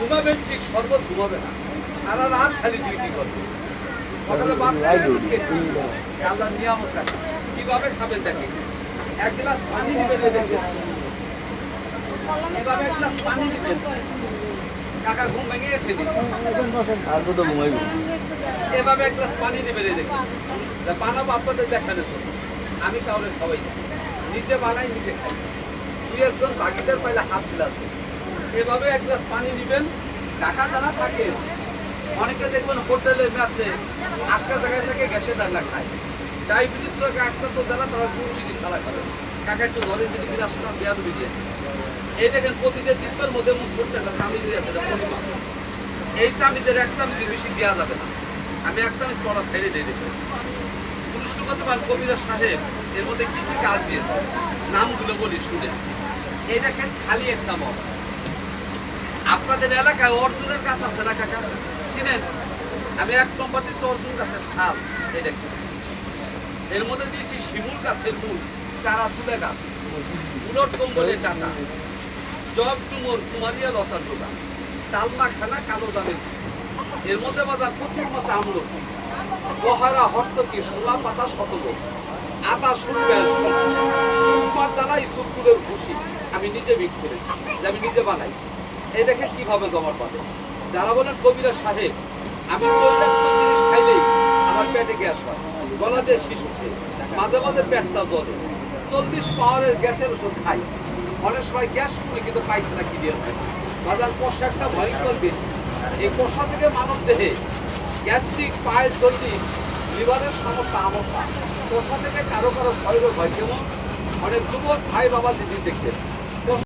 ঘুমাবেন ঠিক শরবত ঘুমাবে না। সারা রাত খালি ডিউটি করবে। সকালে বাদ আল্লাহ নিয়ামত রাখে। কীভাবে খাবেন দেখে? এক গ্লাস পানি দিবেন এই এভাবে এক গ্লাস পানি দিবেন কাকা ঘুম ভেঙে গেছে নি? তো ঘুমাইব এভাবে এক গ্লাস পানি দিবেন বানাবো আপনাদের আমি কাউরে খাওয়াই না। নিজে বানাই নিজে খাই। দুই একজন বাকিদের পাইলে হাত গ্লাস এভাবে এক গ্লাস পানি দিবেন। ঢাকা যারা থাকে, অনেকে দেখবেন হোটেলে মেসে আটটা জায়গায় থেকে, গ্যাসের রান্না খায়। ডায়াবেটিস রোগে আক্রান্ত যারা, তারা গুরু চিনি ছাড়া খাবে। কাকা একটু ধরেন যদি গ্লাস না দেওয়া দিয়ে এই দেখেন, প্রতিটা ডিব্বের মধ্যে এমন ছোট্ট একটা চামি দিয়ে আছে পরিমাণ। এই চামিদের এক চামিদের বেশি দেওয়া যাবে না। আমি এক চামিচ পড়া ছেড়ে দিয়ে দেবো পুরুষমান কবিরা সাহেব এর মধ্যে কি কি কাজ দিয়েছে? নামগুলো বলি শুনে। এই দেখেন, খালি একটা মগ। আপনাদের এলাকায় অর্জুনের গাছ আছে না, কাকা? চিনেন? আমি এক নম্বর দিচ্ছি অর্জুন গাছের ছাল এই দেখেন। এর মধ্যে দিয়েছি শিমুল গাছের ফুল, চারা তুলে গাছ। উলট কম্বলের টাকা জব টুমোর কুমারিয়া লতার টোকা তালমা খানা কালো দামের এর মধ্যে বাজার প্রচুর মতো আমলকি। বহারা, হর্তকি, সোলা পাতা শতক। আতা শুনবেন তোমার দ্বারা ইসুকুলের খুশি আমি নিজে মিক্স করেছি। আমি নিজে বানাই। দেখে কীভাবে জমাট পাবে। যারা বলেন কবিরা সাহেব আমি জিনিস খাইলেই আমার পেটে গ্যাস হয়। গলা দিয়ে শিশু মাঝে মাঝে পেটটা জ্বলে। চল্লিশ পাওয়ারের গ্যাসের ওষুধ খাই অনেক সময় গ্যাস করে কিন্তু পায়খানা ক্লিয়ার হয়। বাজার কষা একটা ভয়ঙ্কর বেশি। এই কষা থেকে মানব দেহে গ্যাস্ট্রিক, পায়ের জন্ডিস লিভারের সমস্যা আমস্যা কষা থেকে কারও কারও শরীর হয় যেমন অনেক যুবক ভাই বাবা দিদি দেখতেন